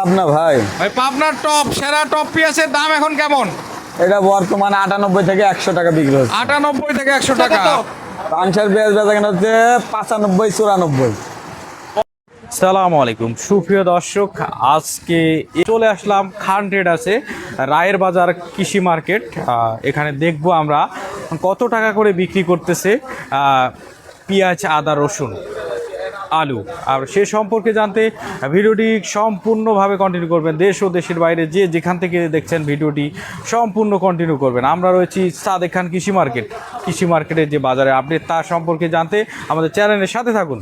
পাবনা ভাই। ভাই পাবনার টপ সেরা টপ পেঁয়াজের দাম এখন কেমন? এটা বর্তমানে আটানব্বই থেকে একশো টাকা বিক্রি হচ্ছে। আটানব্বই থেকে একশো টাকা। পাংশার পেঁয়াজ বেচা কেনা হচ্ছে পাঁচানব্বই চুরানব্বই। সালাম আলাইকুম। সুপ্রিয় দর্শক আজকে চলে আসলাম খান ট্রেড আছে রায়ের বাজার কৃষি মার্কেট। আহ, এখানে দেখব আমরা কত টাকা করে বিক্রি করতেছে আহ, পেঁয়াজ আদা রসুন। আলু। আর সে সম্পর্কে জানতে ভিডিওটি সম্পূর্ণভাবে কন্টিনিউ করবেন। দেশ ও দেশের বাইরে যে যেখান থেকে দেখছেন ভিডিওটি সম্পূর্ণ কন্টিনিউ করবেন। আমরা রয়েছি সাদেক খান কৃষি মার্কেট। কৃষি মার্কেটের যে বাজারে আপডেট তার সম্পর্কে জানতে আমাদের চ্যানেলের সাথে থাকুন।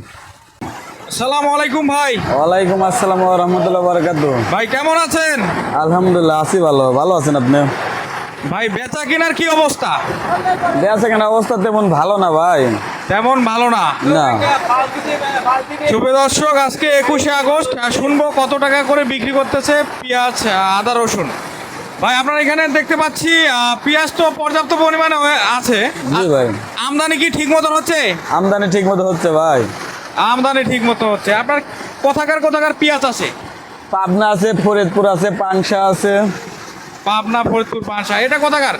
সালাম আলাইকুম ভাই। ওয়ালাইকুম আসসালাম রহমতুল্লাহ বরকাত ভাই কেমন আছেন? আলহামদুলিল্লাহ আছি ভালো। ভালো আছেন আপনি ভাই বেচা কেনার কি অবস্থা? বেচা কেনার অবস্থা তেমন ভালো না ভাই। তেমন ভালো না। না। শুভ দর্শক আজকে একুশে আগস্ট শুনব কত টাকা করে বিক্রি করতেছে পেঁয়াজ আদা রসুন। ভাই আপনার এখানে দেখতে পাচ্ছি পেঁয়াজ তো পর্যাপ্ত পরিমাণে আছে। ভাই। আমদানি কি ঠিক মতন হচ্ছে? আমদানি ঠিক মতো হচ্ছে ভাই। আমদানি ঠিক মতো হচ্ছে। আপনার কোথাকার কোথাকার পেঁয়াজ আছে? পাবনা আছে ফরিদপুর আছে পাংশা আছে। পাবনা ফরিদপুর পাঁচা এটা কোথাকার?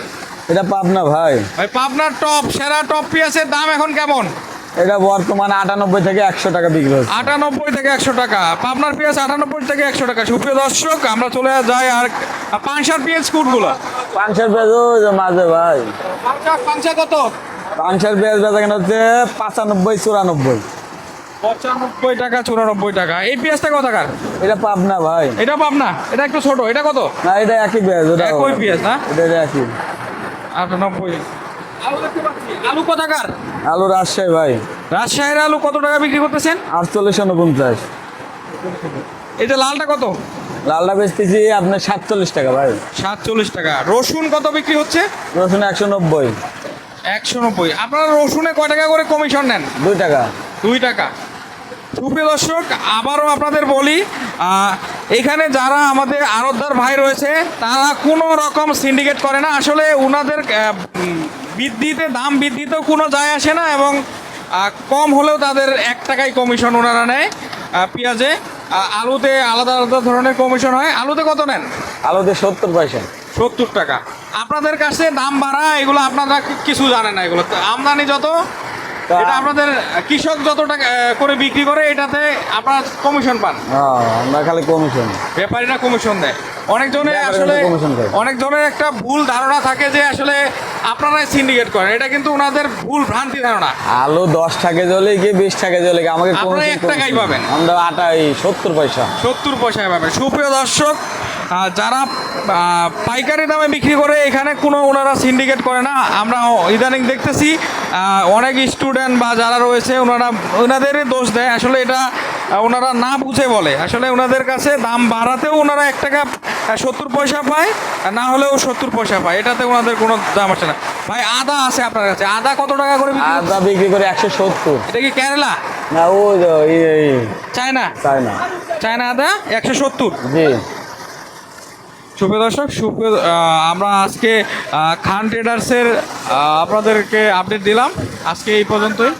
এটা পাবনা ভাই। ভাই পাবনার টপ সেরা টপ পেঁয়াজের দাম এখন কেমন? এটা বর্তমানে আটানব্বই থেকে একশো টাকা বিক্রি হচ্ছে। আটানব্বই থেকে একশো টাকা। পাবনার পেঁয়াজ আটানব্বই থেকে একশো টাকা। সুপ্রিয় দর্শক আমরা চলে যাই আর পাঁচশার পেঁয়াজ কুটগুলো পাংশার পেঁয়াজ মাঝে ভাই। পাঁচশা কত? পাংশার পেঁয়াজ বেচা কেনা হচ্ছে পাঁচানব্বই চুরানব্বই। পঁচানব্বই টাকা চুরানব্বই টাকা। এই পেঁয়াজটা কোথাকার? এটা পাবনা ভাই। এটা পাবনা? এটা একটু ছোট। এটা কত? না এটা একই পেঁয়াজ ওটা একই পেঁয়াজ না এটা এটা একই। আটানব্বই। আলু দেখতে পাচ্ছি। আলু কোথাকার? আলু রাজশাহী ভাই। রাজশাহীর আলু কত টাকা বিক্রি করতেছেন? আটচল্লিশ উনপঞ্চাশ এটা লালটা কত? লালটা বেচতেছি আপনার সাতচল্লিশ টাকা ভাই। সাতচল্লিশ টাকা। রসুন কত বিক্রি হচ্ছে? রসুন একশো নব্বই। একশো নব্বই। আপনারা রসুনে কয় টাকা করে কমিশন নেন? দুই টাকা। দুই টাকা। সুপ্রিয় দর্শক আবারও আপনাদের বলি এখানে যারা আমাদের আরতদার ভাই রয়েছে তারা কোনো রকম সিন্ডিকেট করে না। আসলে ওনাদের বৃদ্ধিতে দাম বৃদ্ধিতেও কোনো যায় আসে না এবং কম হলেও তাদের এক টাকাই কমিশন ওনারা নেয় পেঁয়াজে। আলুতে আলাদা আলাদা ধরনের কমিশন হয়। আলুতে কত নেন? আলুতে সত্তর পয়সা। সত্তর টাকা। আপনাদের কাছে দাম বাড়া এগুলো আপনারা কিছু জানেন না এগুলো। আমদানি যত এটা আপনাদের কৃষক যত টাকা করে বিক্রি করে এটাতে আপনারা কমিশন পান। হ্যাঁ আমরা খালি কমিশন। ব্যাপারীরা কমিশন দেয়। অনেকজনের আসলে। অনেকজনের একটা ভুল ধারণা থাকে যে আসলে আপনারাই সিন্ডিকেট করেন। এটা কিন্তু ওনাদের ভুল ভ্রান্তি ধারণা। আলু দশ টাকা জলে কি বিশ টাকা জলে কি আমাকে এক টাকাই পাবেন। আমরা আটা এই সত্তর পয়সা। সত্তর পয়সায় পাবেন। সুপ্রিয় দর্শক যারা পাইকারি দামে বিক্রি করে এখানে কোনো ওনারা সিন্ডিকেট করে না আমরা ইদানিং দেখতেছি অনেক স্টুডেন্ট বা যারা রয়েছে ওনারা ওনাদেরই দোষ দেয়। আসলে এটা ওনারা না বুঝে বলে। আসলে ওনাদের কাছে দাম বাড়াতেও ওনারা এক টাকা সত্তর পয়সা পায় না হলেও সত্তর পয়সা পায়। এটাতে ওনাদের কোনো দাম আসে না। ভাই আদা আছে আপনার কাছে। আদা কত টাকা করে আদা বিক্রি করে একশো সত্তর। এটা কি কেরালা? না ও চায়না? চায়না। চায়না আদা একশো সত্তর? জি। সুপ্রিয় দর্শক সুপ্রিয় আমরা আজকে খান ট্রেডার্সের আপনাদেরকে আপডেট দিলাম। আজকে এই পর্যন্তই।